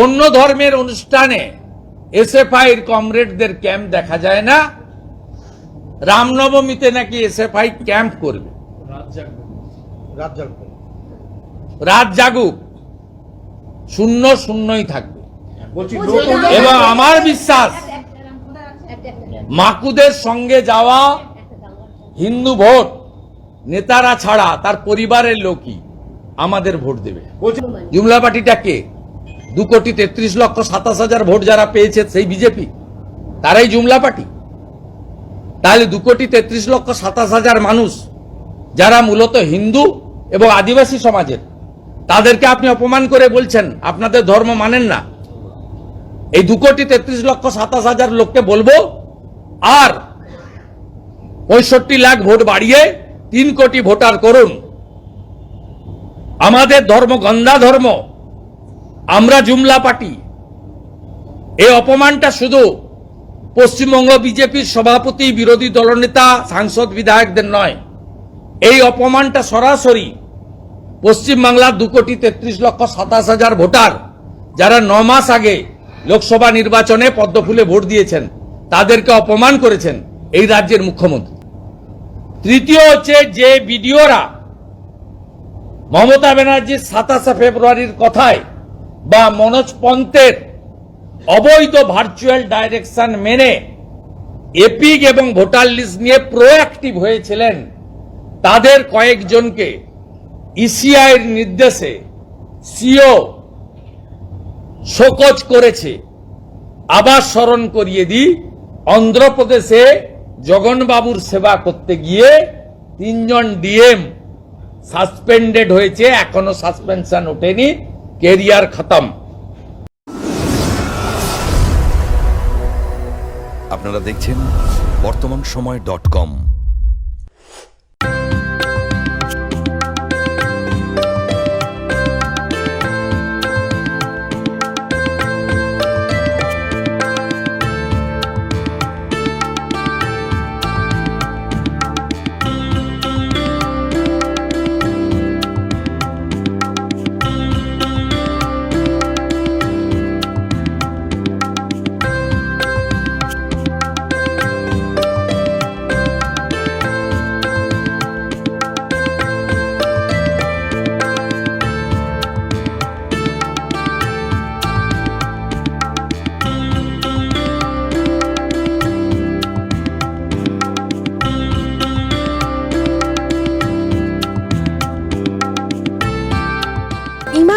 অন্য ধর্মের অনুষ্ঠানে এসএফআই এর কমরেডদের ক্যাম্প দেখা যায় না। রামনবমীতে নাকি এসএফআই ক্যাম্প করবে। রাত জাগুক শূন্য শূন্যই থাকবে। এবং আমার বিশ্বাস মাকুদের সঙ্গে যাওয়া হিন্দু ভোট নেতারা ছাড়া তার পরিবারের লোকই আমাদের ভোট দেবে। জুমলা পার্টিটা কে? দু কোটি তেত্রিশ লক্ষ সাতাশ হাজার ভোট যারা পেয়েছে সেই বিজেপি, তারাই জুমলা পার্টি। তাহলে দু কোটি তেত্রিশ লক্ষ সাতাশ হাজার মানুষ যারা মূলত হিন্দু এবং আদিবাসী সমাজের, তাদেরকে আপনি অপমান করে বলছেন, আপনাদের ধর্ম মানেন না। এই দু কোটি তেত্রিশ লক্ষ সাতাশ হাজার লোককে বলব, আর পঁয়ষট্টি লাখ ভোট বাড়িয়ে তিন কোটি ভোটার করুন। আমাদের ধর্ম গন্ধা ধর্ম আমরা জুমলা পার্টি। এই অপমানটা শুধু পশ্চিমবঙ্গ বিজেপির সভাপতি বিরোধী দলনেতা, সাংসদ, বিধায়কদের নয়। এই অপমানটা সরাসরি পশ্চিমবাংলার দু কোটি তেত্রিশ লক্ষ সাতাশ হাজার ভোটার যারা ন মাস আগে লোকসভা নির্বাচনে পদ্মফুলে ভোট দিয়েছেন, তাদেরকে অপমান করেছেন এই রাজ্যের মুখ্যমন্ত্রী। তৃতীয় হচ্ছে যে ভিডিওরা মমতা ব্যানার্জির সাতাশে ফেব্রুয়ারির কথায় বা মনোজ পন্থের অবৈধ ভার্চুয়াল ডাইরেকশন মেনে এপিক এবং ভোটার লিস্ট নিয়ে প্রোঅ্যাক্টিভ হয়েছিলেন তাদের কয়েকজনকে ইসিআইয়ের নির্দেশে সিও শোকজ করেছে। আবার স্মরণ করিয়ে দিই, অন্ধ্রপ্রদেশে জগনবাবুর সেবা করতে গিয়ে তিনজন ডিএম সাসপেন্ডেড হয়েছে, এখনও সাসপেনশন ওঠেনি। কেরিয়ার খতম। আপনারা দেখছেন বর্তমান সময় ডট কম।